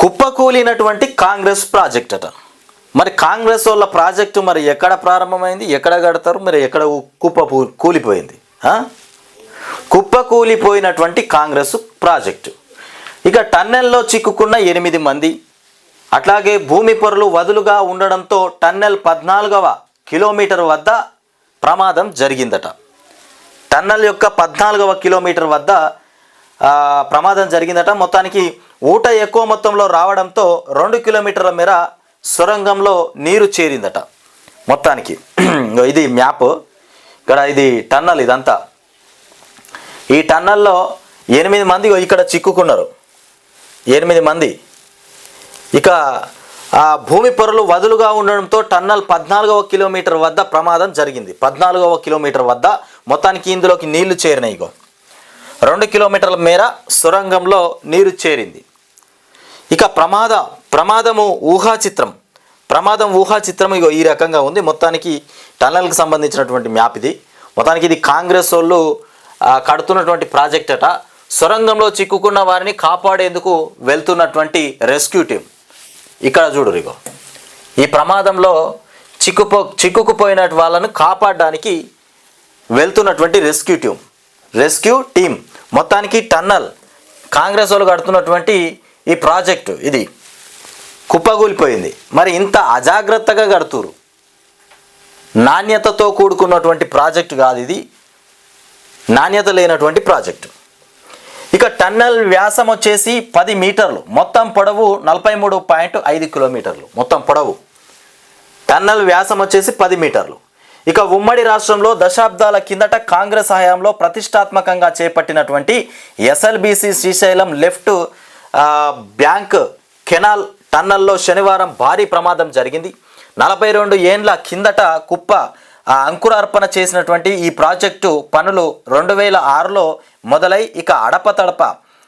కుప్పకూలినటువంటి Congress project అట. మరి కాంగ్రెస్ వాళ్ళ ప్రాజెక్టు మరి ఎక్కడ ప్రారంభమైంది? ఎక్కడ కడతారు? మరి ఎక్కడ కుప్ప కూలిపోయింది? కుప్ప కూలిపోయినటువంటి కాంగ్రెస్ ప్రాజెక్టు. ఇక టన్నెల్లో చిక్కుకున్న ఎనిమిది మంది. అట్లాగే భూమి పొరలు వదులుగా ఉండడంతో టన్నెల్ పద్నాలుగవ కిలోమీటర్ వద్ద ప్రమాదం జరిగిందట. టన్నెల్ యొక్క పద్నాలుగవ కిలోమీటర్ వద్ద ప్రమాదం జరిగిందట. మొత్తానికి ఊట ఎక్కువ మొత్తంలో రావడంతో రెండు కిలోమీటర్ల మేర సొరంగంలో నీరు చేరిందట. మొత్తానికి ఇది మ్యాప్. ఇక్కడ ఇది టన్నల్ ఇదంతా. ఈ టన్నల్లో ఎనిమిది మంది ఇక్కడ చిక్కుకున్నారు. ఎనిమిది మంది. ఇక ఆ భూమి పొరలు వదులుగా ఉండడంతో టన్నల్ పద్నాలుగవ కిలోమీటర్ వద్ద ప్రమాదం జరిగింది. పద్నాలుగవ కిలోమీటర్ వద్ద మొత్తానికి ఇందులోకి నీళ్ళు చేరినాయి ఇగో. రెండు కిలోమీటర్ల మేర సొరంగంలో నీరు చేరింది. ఇక ప్రమాద ప్రమాదము ఊహా చిత్రం ప్రమాదం ఊహా చిత్రం ఇగో ఈ రకంగా ఉంది. మొత్తానికి టనల్కి సంబంధించినటువంటి మ్యాప్ ఇది. మొత్తానికి ఇది కాంగ్రెస్ వాళ్ళు కడుతున్నటువంటి ప్రాజెక్ట్ అట. సొరంగంలో చిక్కుకున్న వారిని కాపాడేందుకు వెళ్తున్నటువంటి రెస్క్యూ టీం ఇక్కడ చూడు ఇగో. ఈ ప్రమాదంలో చిక్కుపో చిక్కుకుపోయిన వాళ్ళను కాపాడడానికి వెళ్తున్నటువంటి రెస్క్యూ టీం రెస్క్యూ టీం మొత్తానికి టన్నల్. కాంగ్రెస్ వాళ్ళు కడుతున్నటువంటి ఈ ప్రాజెక్టు ఇది కుప్పగూలిపోయింది. మరి ఇంత అజాగ్రత్తగా కడుతురు. నాణ్యతతో కూడుకున్నటువంటి ప్రాజెక్టు కాదు ఇది. నాణ్యత లేనటువంటి ప్రాజెక్టు. ఇక టన్నెల్ వ్యాసం వచ్చేసి పది మీటర్లు. మొత్తం పొడవు నలభై మూడు పాయింట్ ఐదు కిలోమీటర్లు. మొత్తం పొడవు. టన్నెల్ వ్యాసం వచ్చేసి పది మీటర్లు. ఇక ఉమ్మడి రాష్ట్రంలో దశాబ్దాల కిందట కాంగ్రెస్ హయాంలో ప్రతిష్టాత్మకంగా చేపట్టినటువంటి SLBC Srisailam left bank canal టన్నల్లో శనివారం భారీ ప్రమాదం జరిగింది. నలభై రెండు ఏండ్ల కిందట కుప్ప అంకురార్పణ చేసినటువంటి ఈ ప్రాజెక్టు పనులు రెండు వేల ఆరులో మొదలై ఇక అడపతడప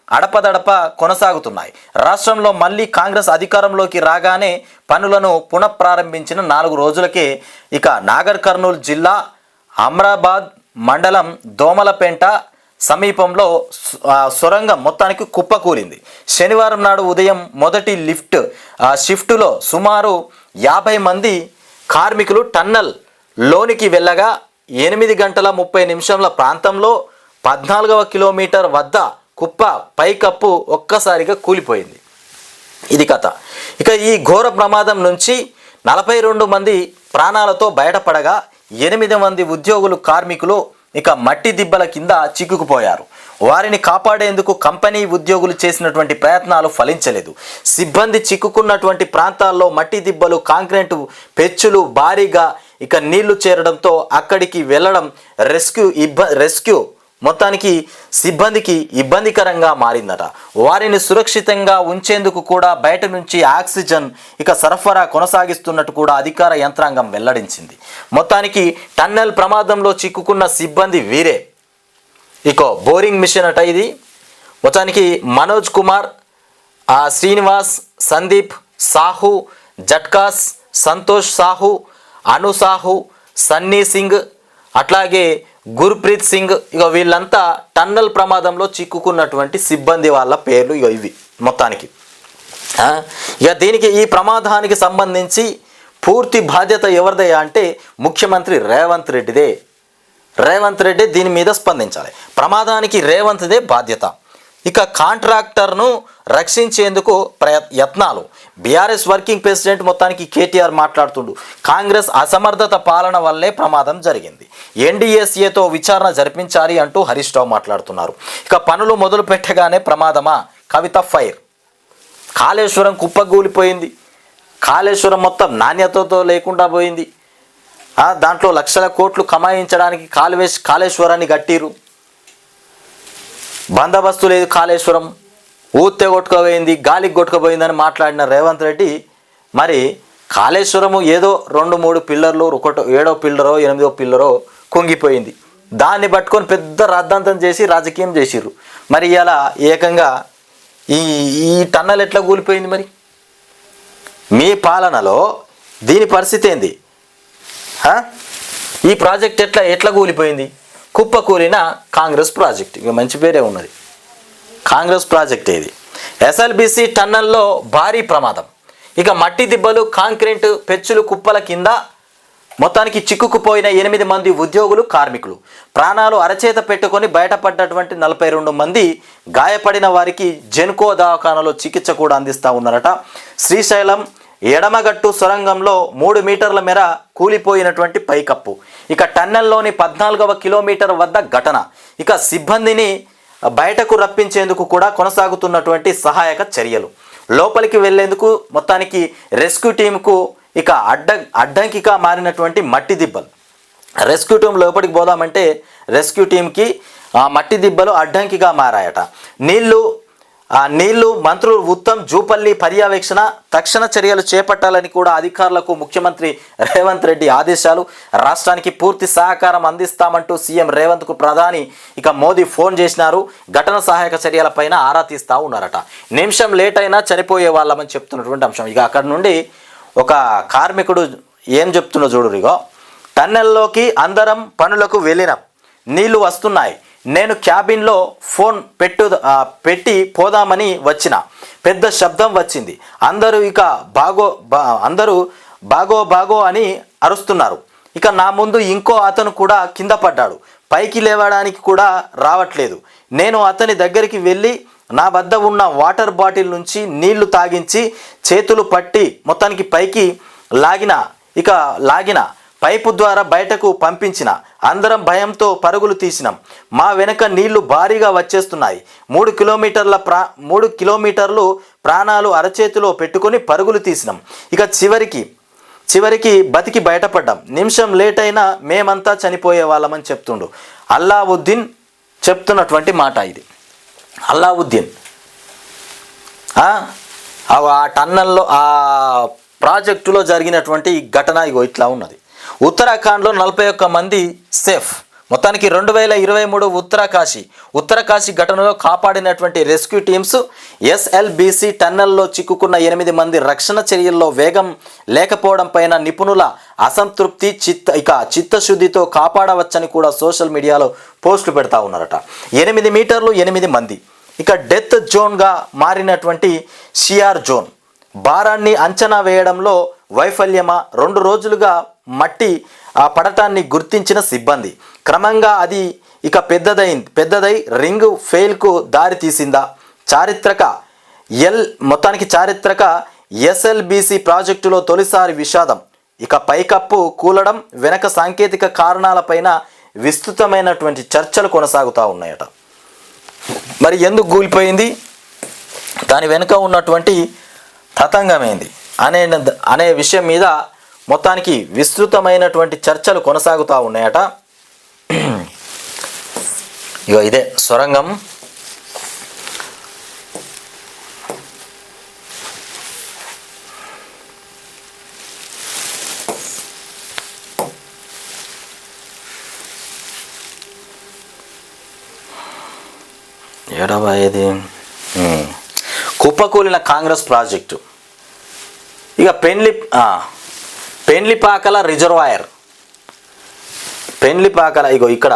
అడపదడప కొనసాగుతున్నాయి. రాష్ట్రంలో మళ్ళీ కాంగ్రెస్ అధికారంలోకి రాగానే పనులను పునఃప్రారంభించిన నాలుగు రోజులకే ఇక నాగర్ కర్నూలు జిల్లా అమ్రాబాద్ మండలం దోమలపేంట సమీపంలో సొరంగం మొత్తానికి కుప్పకూలింది. శనివారం నాడు ఉదయం మొదటి లిఫ్ట్ షిఫ్టులో సుమారు యాభై మంది కార్మికులు టన్నల్ లోనికి వెళ్ళగా ఎనిమిది గంటల ముప్పై నిమిషంల ప్రాంతంలో పద్నాలుగవ కిలోమీటర్ వద్ద కుప్ప పైకప్పు ఒక్కసారిగా కూలిపోయింది. ఇది కథ. ఇక ఈ ఘోర ప్రమాదం నుంచి నలభై రెండు మంది ప్రాణాలతో బయటపడగా ఎనిమిది మంది ఉద్యోగులు కార్మికులు ఇక మట్టి దిబ్బల కింద చిక్కుకుపోయారు. వారిని కాపాడేందుకు కంపెనీ ఉద్యోగులు చేసినటువంటి ప్రయత్నాలు ఫలించలేదు. సిబ్బంది చిక్కుకున్నటువంటి ప్రాంతాల్లో మట్టి దిబ్బలు కాంక్రీటు పెచ్చులు భారీగా ఇక నీళ్ళు చేరడంతో అక్కడికి వెళ్ళడం రెస్క్యూ ఇబ్బ రెస్క్యూ మొత్తానికి సిబ్బందికి ఇబ్బందికరంగా మారిందట. వారిని సురక్షితంగా ఉంచేందుకు కూడా బయట నుంచి ఆక్సిజన్ ఇక సరఫరా కొనసాగిస్తున్నట్టు కూడా అధికార యంత్రాంగం వెల్లడించింది. మొత్తానికి టన్నెల్ ప్రమాదంలో చిక్కుకున్న సిబ్బంది వీరే. ఇక బోరింగ్ మిషన్ అట ఇది. మొత్తానికి మనోజ్ కుమార్ శ్రీనివాస్ సందీప్ సాహు జట్కాస్ సంతోష్ సాహు అను సాహు సన్నీ సింగ్ అట్లాగే గుర్ప్రీత్ సింగ్ ఇక వీళ్ళంతా టన్నల్ ప్రమాదంలో చిక్కుకున్నటువంటి సిబ్బంది వాళ్ళ పేర్లు ఇక ఇవి మొత్తానికి. ఇక దీనికి ఈ ప్రమాదానికి సంబంధించి పూర్తి బాధ్యత ఎవరిదయ్యా అంటే ముఖ్యమంత్రి రేవంత్ రెడ్డిదే. రేవంత్ రెడ్డి దీని మీద స్పందించాలి. ప్రమాదానికి రేవంత్దే బాధ్యత. ఇక కాంట్రాక్టర్ను రక్షించేందుకు ప్రయ యత్నాలు. బీఆర్ఎస్ వర్కింగ్ ప్రెసిడెంట్ మొత్తానికి కేటీఆర్ మాట్లాడుతుండు. కాంగ్రెస్ అసమర్థత పాలన వల్లే ప్రమాదం జరిగింది. ఎన్డీఎస్ఏతో విచారణ జరిపించాలి అంటూ హరీష్ రావు మాట్లాడుతున్నారు. ఇక పనులు మొదలు పెట్టగానే ప్రమాదమా? కవిత ఫైర్. కాళేశ్వరం కుప్పగూలిపోయింది. కాళేశ్వరం మొత్తం నాణ్యతతో లేకుండా పోయింది. దాంట్లో లక్షల కోట్లు కమాయించడానికి కాలువేశ్ కాళేశ్వరాన్ని కట్టిరు బందోబస్తు లేదు కాళేశ్వరం. ఊతే కొట్టుకుపోయింది గాలికి కొట్టుకుపోయిందని మాట్లాడిన రేవంత్ రెడ్డి మరి కాళేశ్వరము ఏదో రెండు మూడు పిల్లర్లు ఒకటో ఏడో పిల్లరో ఎనిమిదో పిల్లరో కుంగిపోయింది. దాన్ని పట్టుకొని పెద్ద రాద్ధాంతం చేసి రాజకీయం చేసిర్రు. మరి ఇలా ఏకంగా ఈ ఈ టన్నల్ ఎట్లా కూలిపోయింది మరి? మీ పాలనలో దీని పరిస్థితి ఏంది? ఈ ప్రాజెక్ట్ ఎట్లా ఎట్లా కూలిపోయింది? కుప్పకూలిన కాంగ్రెస్ ప్రాజెక్ట్. ఇక మంచి పేరే ఉన్నది. కాంగ్రెస్ ప్రాజెక్ట్ ఇది ఎస్ఎల్బిసి టన్నల్లో భారీ ప్రమాదం. ఇక మట్టి దిబ్బలు కాంక్రీట్ పెచ్చులు కుప్పల కింద మొత్తానికి చిక్కుకుపోయిన ఎనిమిది మంది ఉద్యోగులు కార్మికులు. ప్రాణాలు అరచేత పెట్టుకొని బయటపడ్డటువంటి నలభై రెండు మంది గాయపడిన వారికి జెన్కో దవాఖానలో చికిత్స కూడా అందిస్తూ ఉన్నారట. శ్రీశైలం ఎడమగట్టు సొరంగంలో మూడు మీటర్ల మేర కూలిపోయినటువంటి పైకప్పు. ఇక టన్నెల్లోని పద్నాలుగవ కిలోమీటర్ వద్ద ఘటన. ఇక సిబ్బందిని బయటకు రప్పించేందుకు కూడా కొనసాగుతున్నటువంటి సహాయక చర్యలు. లోపలికి వెళ్ళేందుకు మొత్తానికి రెస్క్యూ టీంకు ఇక అడ్డ అడ్డంకిగా మారినటువంటి మట్టి దిబ్బలు. రెస్క్యూ టీం లోపలికి పోదామంటే రెస్క్యూ టీంకి ఆ మట్టి దిబ్బలు అడ్డంకిగా మారాయట. నీళ్ళు నీళ్ళు మంత్రులు ఉత్తమ్ జూపల్లి పర్యవేక్షణ తక్షణ చర్యలు చేపట్టాలని కూడా అధికారులకు ముఖ్యమంత్రి రేవంత్ రెడ్డి ఆదేశాలు. రాష్ట్రానికి పూర్తి సహకారం అందిస్తామంటూ సీఎం రేవంత్కు ప్రధాని ఇక మోదీ ఫోన్ చేసినారు. ఘటన సహాయక చర్యలపైన ఆరా తీస్తూ ఉన్నారట. నిమిషం లేట్ అయినా చనిపోయే వాళ్ళమని చెప్తున్నటువంటి అంశం. ఇక అక్కడ నుండి ఒక కార్మికుడు ఏం చెప్తున్నా చూడు ఇగో టన్నెల్లోకి అందరం పనులకు వెళ్ళినాం. నీళ్ళు వస్తున్నాయి. నేను క్యాబిన్లో ఫోన్ పెట్టు పెట్టి పోదామని వచ్చిన. పెద్ద శబ్దం వచ్చింది. అందరూ ఇక బాగో బా అందరూ బాగో బాగో అని అరుస్తున్నారు. ఇక నా ముందు ఇంకో అతను కూడా కింద పడ్డాడు. పైకి లేవడానికి కూడా రావట్లేదు. నేను అతని దగ్గరికి వెళ్ళి నా వద్ద ఉన్న వాటర్ బాటిల్ నుంచి నీళ్ళు తాగించి చేతులు పట్టి మొత్తానికి పైకి లాగిన ఇక లాగిన. పైపు ద్వారా బయటకు పంపించిన అందరం భయంతో పరుగులు తీసినాం. మా వెనక నీళ్ళు భారీగా వచ్చేస్తున్నాయి. మూడు కిలోమీటర్ల ప్రా మూడు కిలోమీటర్లు ప్రాణాలు అరచేతిలో పెట్టుకొని పరుగులు తీసినాం. ఇక చివరికి చివరికి బతికి బయటపడ్డాం. నిమిషం లేట్ అయినా మేమంతా చనిపోయే వాళ్ళమని చెప్తుండు. అల్లావుద్దీన్ చెప్తున్నటువంటి మాట ఇది. అల్లావుద్దీన్. ఆ టన్నల్లో ఆ ప్రాజెక్టులో జరిగినటువంటి ఈ ఘటన ఇగో ఇట్లా ఉన్నది. ఉత్తరాఖండ్లో నలభై ఒక్క మంది సేఫ్. మొత్తానికి రెండు వేల ఇరవై మూడు ఉత్తరకాశి. ఉత్తరకాశీ ఘటనలో కాపాడినటువంటి రెస్క్యూ టీమ్స్ ఎస్ఎల్బిసి టన్నెల్లో చిక్కుకున్న ఎనిమిది మంది రక్షణ చర్యల్లో వేగం లేకపోవడం పైన నిపుణుల అసంతృప్తి చిత్త ఇక చిత్తశుద్ధితో కాపాడవచ్చని కూడా సోషల్ మీడియాలో పోస్టులు పెడతా ఉన్నారట. ఎనిమిది మీటర్లు ఎనిమిది మంది. ఇక డెత్ జోన్గా మారినటువంటి షియార్ జోన్. భారాన్ని అంచనా వేయడంలో వైఫల్యమా? రెండు రోజులుగా మట్టి ఆ పడటాన్ని గుర్తించిన సిబ్బంది. క్రమంగా అది ఇక పెద్దదైంది పెద్దదై రింగ్ ఫెయిల్కు దారి తీసిందా? చారిత్రక ఎల్ మొత్తానికి చారిత్రక ఎస్ఎల్బిసి ప్రాజెక్టులో తొలిసారి విషాదం. ఇక పైకప్పు కూలడం వెనక సాంకేతిక కారణాలపైన విస్తృతమైనటువంటి చర్చలు కొనసాగుతూ ఉన్నాయట. మరి ఎందుకు కూలిపోయింది దాని వెనుక ఉన్నటువంటి తతంగమైంది? అనే అనే విషయం మీద మొత్తానికి విస్తృతమైనటువంటి చర్చలు కొనసాగుతూ ఉన్నాయట. ఇగో ఇదే సొరంగం. ఏడవ ఇది కుప్పకూలిన కాంగ్రెస్ ప్రాజెక్టు. ఇక పెన్లి పెండ్లిపాకల పెన్లిపాకల రిజర్వాయర్. పెన్లిపాకల ఇగో ఇక్కడ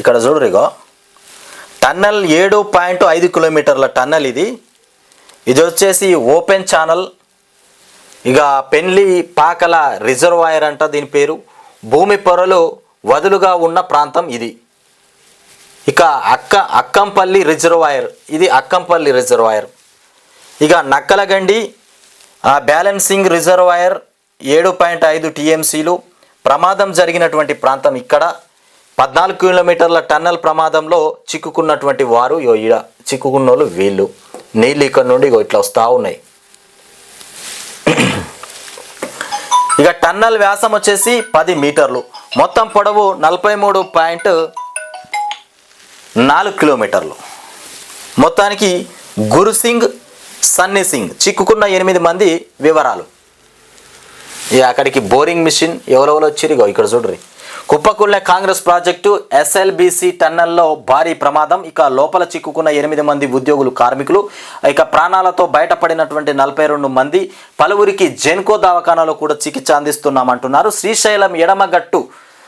ఇక్కడ చూడరు ఇగో టన్నల్ ఏడు పాయింట్ ఐదు కిలోమీటర్ల టన్నల్ ఇది. ఇది వచ్చేసి ఓపెన్ ఛానల్. ఇక పెన్లి పాకల రిజర్వాయర్ అంట దీని పేరు. భూమి పొరలు వదులుగా ఉన్న ప్రాంతం ఇది. ఇక అక్క అక్కంపల్లి రిజర్వాయర్. ఇది అక్కంపల్లి రిజర్వాయర్. ఇక నక్కలగండి బ్యాలెన్సింగ్ రిజర్వాయర్ ఏడు పాయింట్ ఐదు టీఎంసీలు. ప్రమాదం జరిగినటువంటి ప్రాంతం ఇక్కడ. పద్నాలుగు కిలోమీటర్ల టన్నల్ ప్రమాదంలో చిక్కుకున్నటువంటి వారు ఈడ చిక్కుకున్న వాళ్ళు. వీళ్ళు నీళ్ళు ఇక్కడ నుండి ఇట్లా వస్తూ ఉన్నాయి. ఇక టన్నల్ వ్యాసం వచ్చేసి పది మీటర్లు. మొత్తం పొడవు నలభై మూడు పాయింట్ నాలుగు కిలోమీటర్లు. మొత్తానికి గురుసింగ్ సన్నీ సింగ్ చిక్కుకున్న ఎనిమిది మంది వివరాలు. అక్కడికి బోరింగ్ మిషన్ ఎవరెవరు వచ్చిరిగో ఇక్కడ చూడ్రి. కుప్పకుళ్ళ కాంగ్రెస్ ప్రాజెక్టు ఎస్ఎల్బిసి టన్నెల్లో భారీ ప్రమాదం. ఇక లోపల చిక్కుకున్న ఎనిమిది మంది ఉద్యోగులు కార్మికులు ఇక ప్రాణాలతో బయటపడినటువంటి నలభై రెండు మంది పలువురికి జెన్కో దవాఖానాలో కూడా చికిత్స అందిస్తున్నామంటున్నారు. శ్రీశైలం ఎడమగట్టు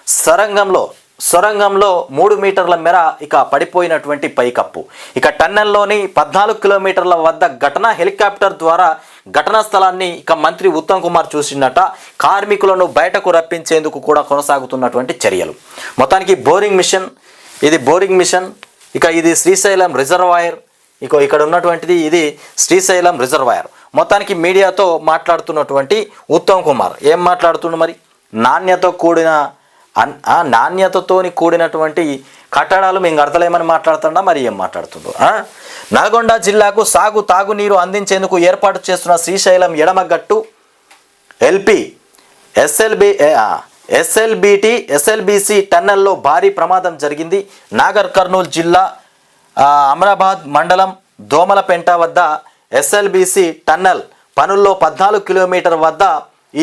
సరంగంలో సొరంగంలో మూడు మీటర్ల మేర ఇక పడిపోయినటువంటి పైకప్పు. ఇక టన్నెల్లోని పద్నాలుగు కిలోమీటర్ల వద్ద ఘటన హెలికాప్టర్ ద్వారా ఘటనా స్థలాన్ని ఇక మంత్రి ఉత్తమ్ కుమార్ చూసిందట కార్మికులను బయటకు రప్పించేందుకు కూడా కొనసాగుతున్నటువంటి చర్యలు. మొత్తానికి బోరింగ్ మిషన్ ఇది బోరింగ్ మిషన్. ఇక ఇది శ్రీశైలం రిజర్వాయర్. ఇక ఇక్కడ ఉన్నటువంటిది ఇది శ్రీశైలం రిజర్వాయర్. మొత్తానికి మీడియాతో మాట్లాడుతున్నటువంటి ఉత్తమ్ కుమార్. ఏం మాట్లాడుతుండు మరి? నాణ్యత కూడిన నాణ్యతతోని కూడినటువంటి కట్టడాలు మేము కడతలేమని మాట్లాడుతున్నా మరి ఏం మాట్లాడుతుందో నల్గొండ జిల్లాకు సాగు తాగునీరు అందించేందుకు ఏర్పాటు చేస్తున్న శ్రీశైలం ఎడమగట్టు ఎల్పి ఎస్ఎల్బి ఎస్ఎల్బిటి ఎస్ఎల్బిసి టన్నెల్లో భారీ ప్రమాదం జరిగింది. నాగర్ కర్నూలు జిల్లా అమరాబాద్ మండలం దోమలపెంట వద్ద ఎస్ఎల్బిసి టన్నెల్ పనుల్లో పద్నాలుగు కిలోమీటర్ వద్ద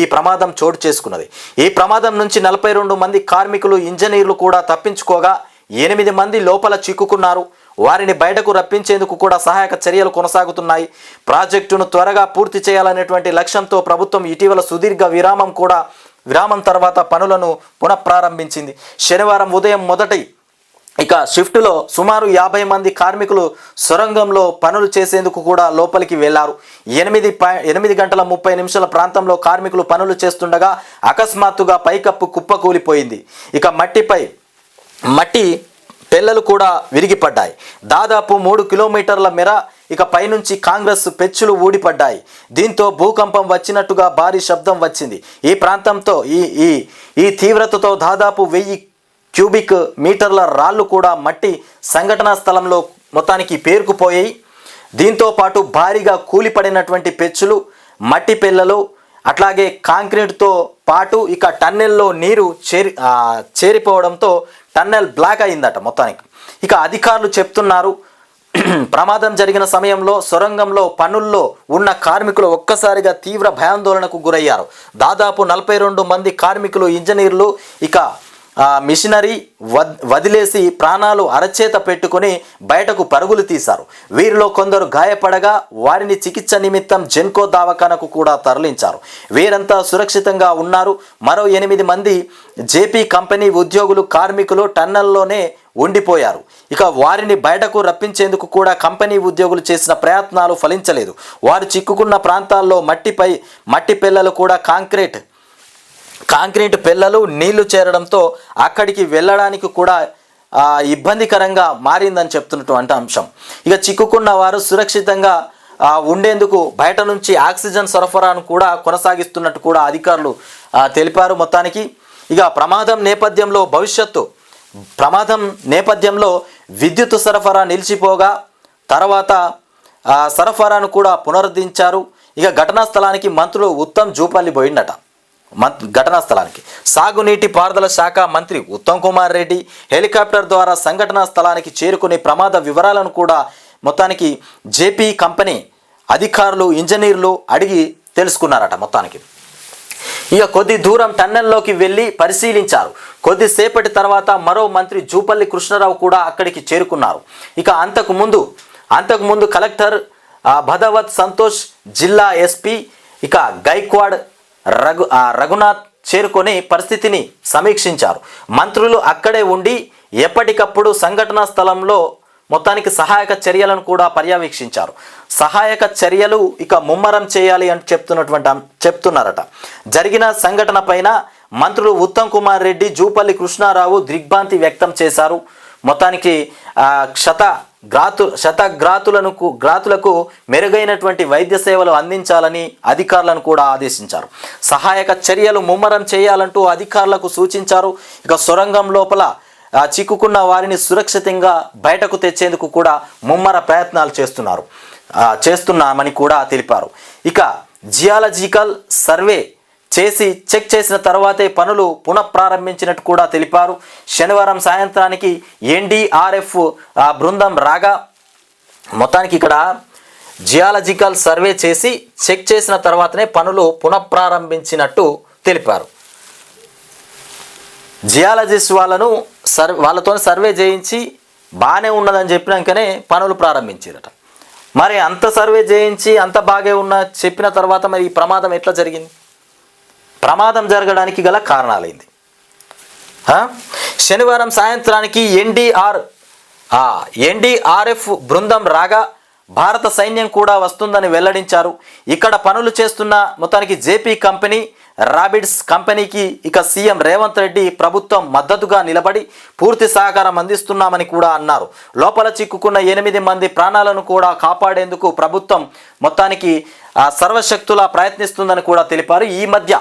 ఈ ప్రమాదం చోటు చేసుకున్నది. ఈ ప్రమాదం నుంచి నలభై రెండు మంది కార్మికులు ఇంజనీర్లు కూడా తప్పించుకోగా ఎనిమిది మంది లోపల చిక్కుకున్నారు. వారిని బయటకు రప్పించేందుకు కూడా సహాయక చర్యలు కొనసాగుతున్నాయి. ప్రాజెక్టును త్వరగా పూర్తి చేయాలనేటువంటి లక్ష్యంతో ప్రభుత్వం ఇటీవల సుదీర్ఘ విరామం కూడా విరామం తర్వాత పనులను పునఃప్రారంభించింది. శనివారం ఉదయం మొదటి ఇక షిఫ్ట్లో సుమారు యాభై మంది కార్మికులు సొరంగంలో పనులు చేసేందుకు కూడా లోపలికి వెళ్ళారు. ఎనిమిది ఎనిమిది గంటల ముప్పై నిమిషాల ప్రాంతంలో కార్మికులు పనులు చేస్తుండగా అకస్మాత్తుగా పైకప్పు కుప్పకూలిపోయింది. ఇక మట్టిపై మట్టి పెళ్ళలు కూడా విరిగిపడ్డాయి. దాదాపు మూడు కిలోమీటర్ల మేర ఇక పైనుంచి కాంగ్రెస్ పెచ్చులు ఊడిపడ్డాయి. దీంతో భూకంపం వచ్చినట్టుగా భారీ శబ్దం వచ్చింది. ఈ ప్రాంతంతో ఈ ఈ ఈ తీవ్రతతో దాదాపు వెయ్యి క్యూబిక్ మీటర్ల రాళ్ళు కూడా మట్టి సంఘటనా స్థలంలో మొత్తానికి పేరుకుపోయాయి. దీంతో పాటు భారీగా కూలిపడినటువంటి పెచ్చులు మట్టి పెళ్ళలు అట్లాగే కాంక్రీట్తో పాటు ఇక టన్నెల్లో నీరు చేరి చేరిపోవడంతో టన్నెల్ బ్లాక్ అయిందట మొత్తానికి. ఇక అధికారులు చెప్తున్నారు ప్రమాదం జరిగిన సమయంలో సొరంగంలో పనుల్లో ఉన్న కార్మికులు ఒక్కసారిగా తీవ్ర భయాందోళనకు గురయ్యారు. దాదాపు నలభై రెండు మంది కార్మికులు ఇంజనీర్లు ఇక మిషనరీ వద్ వదిలేసి ప్రాణాలు అరచేత పెట్టుకొని బయటకు పరుగులు తీశారు. వీరిలో కొందరు గాయపడగా వారిని చికిత్స నిమిత్తం జెన్కో దవాఖానకు కూడా తరలించారు. వీరంతా సురక్షితంగా ఉన్నారు. మరో ఎనిమిది మంది జేపీ కంపెనీ ఉద్యోగులు కార్మికులు టన్నెల్లోనే ఉండిపోయారు. ఇక వారిని బయటకు రప్పించేందుకు కూడా కంపెనీ ఉద్యోగులు చేసిన ప్రయత్నాలు ఫలించలేదు. వారు చిక్కుకున్న ప్రాంతాల్లో మట్టిపై మట్టి పిల్లలు కూడా కాంక్రీట్ కాంక్రీట్ పిల్లలు నీళ్ళు చేరడంతో అక్కడికి వెళ్ళడానికి కూడా ఇబ్బందికరంగా మారిందని చెప్తున్నటువంటి అంశం. ఇక చిక్కుకున్న వారు సురక్షితంగా ఉండేందుకు బయట నుంచి ఆక్సిజన్ సరఫరాను కూడా కొనసాగిస్తున్నట్టు కూడా అధికారులు తెలిపారు మొత్తానికి. ఇక ప్రమాదం నేపథ్యంలో భవిష్యత్తు ప్రమాదం నేపథ్యంలో విద్యుత్ సరఫరా నిలిచిపోగా తర్వాత సరఫరాను కూడా పునరుద్ధరించారు. ఇక ఘటనా స్థలానికి మంత్రులు ఉత్తమ్ జూపల్లి పోయిండట. ఘటనా స్థలానికి. సాగునీటి పారుదల శాఖ మంత్రి ఉత్తమ్ కుమార్ రెడ్డి హెలికాప్టర్ ద్వారా సంఘటనా స్థలానికి చేరుకునే ప్రమాద వివరాలను కూడా మొత్తానికి జేపీ కంపెనీ అధికారులు ఇంజనీర్లు అడిగి తెలుసుకున్నారట మొత్తానికి. ఇక కొద్ది దూరం టన్నెల్లోకి వెళ్ళి పరిశీలించారు. కొద్దిసేపటి తర్వాత మరో మంత్రి జూపల్లి కృష్ణారావు కూడా అక్కడికి చేరుకున్నారు. ఇక అంతకుముందు అంతకుముందు కలెక్టర్ భదవత్ సంతోష్ జిల్లా ఎస్పీ ఇక గైక్వాడ్ రఘు ఆ, రఘునాథ్ చేరుకొని పరిస్థితిని సమీక్షించారు. మంత్రులు అక్కడే ఉండి ఎప్పటికప్పుడు సంఘటనా స్థలంలో మొత్తానికి సహాయక చర్యలను కూడా పర్యవేక్షించారు. సహాయక చర్యలు ఇక ముమ్మరం చేయాలి అని చెప్తున్నటువంటి చెప్తున్నారట. జరిగిన సంఘటన పైన మంత్రులు ఉత్తమ్ కుమార్ రెడ్డి జూపల్లి కృష్ణారావు దిగ్భ్రాంతి వ్యక్తం చేశారు. మొత్తానికి క్షత గ్రాతు శతగ్రాతులను గ్రాతులకు మెరుగైనటువంటి వైద్య సేవలు అందించాలని అధికారులను కూడా ఆదేశించారు. సహాయక చర్యలు ముమ్మరం చేయాలంటూ అధికారులకు సూచించారు. ఇక సొరంగం లోపల చిక్కుకున్న వారిని సురక్షితంగా బయటకు తెచ్చేందుకు కూడా ముమ్మర ప్రయత్నాలు చేస్తున్నారు. చేస్తున్నామని కూడా తెలిపారు. ఇక జియాలజికల్ సర్వే చేసి చెక్ చేసిన తర్వాతే పనులు పునఃప్రారంభించినట్టు కూడా తెలిపారు. శనివారం సాయంత్రానికి ఎన్డీఆర్ఎఫ్ ఆ, బృందం రాగా మొత్తానికి ఇక్కడ జియాలజికల్ సర్వే చేసి చెక్ చేసిన తర్వాతనే పనులు పునఃప్రారంభించినట్టు తెలిపారు. జియాలజిస్ట్ వాళ్ళను సర్ వాళ్ళతో సర్వే చేయించి బాగానే ఉన్నదని చెప్పినాకనే పనులు ప్రారంభించారట. మరి అంత సర్వే చేయించి అంత బాగే ఉన్న చెప్పిన తర్వాత మరి ఈ ప్రమాదం ఎట్లా జరిగింది? ప్రమాదం జరగడానికి గల కారణాలైంది. శనివారం సాయంత్రానికి ఎన్డీఆర్ ఎన్డీఆర్ఎఫ్ బృందం రాగా భారత సైన్యం కూడా వస్తుందని వెల్లడించారు. ఇక్కడ పనులు చేస్తున్న మొత్తానికి జేపీ కంపెనీ రాబిడ్స్ కంపెనీకి ఇక సీఎం రేవంత్ రెడ్డి ప్రభుత్వం మద్దతుగా నిలబడి పూర్తి సహకారం అందిస్తున్నామని కూడా అన్నారు. లోపల చిక్కుకున్న ఎనిమిది మంది ప్రాణాలను కూడా కాపాడేందుకు ప్రభుత్వం మొత్తానికి సర్వశక్తులా ప్రయత్నిస్తుందని కూడా తెలిపారు. ఈ మధ్య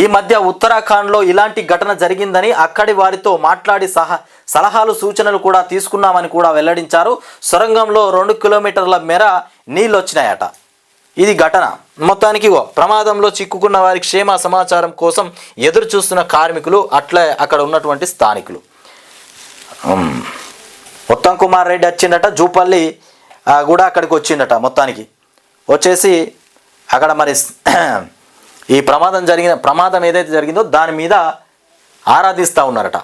ఈ మధ్య ఉత్తరాఖండ్లో ఇలాంటి ఘటన జరిగిందని అక్కడి వారితో మాట్లాడి సహా సలహాలు సూచనలు కూడా తీసుకున్నామని కూడా వెల్లడించారు. సొరంగంలో రెండు కిలోమీటర్ల మేర నీళ్ళు వచ్చినాయట ఇది ఘటన. మొత్తానికి ఓ ప్రమాదంలో చిక్కుకున్న వారి క్షేమ సమాచారం కోసం ఎదురు చూస్తున్న కార్మికులు అట్లే అక్కడ ఉన్నటువంటి స్థానికులు. ఉత్తమ్ కుమార్ రెడ్డి వచ్చిండట జూపల్లి కూడా అక్కడికి వచ్చిండట మొత్తానికి. వచ్చేసి అక్కడ మరి ఈ ప్రమాదం జరిగిన ప్రమాదం ఏదైతే జరిగిందో దాని మీద ఆరాధిస్తూ ఉన్నారట.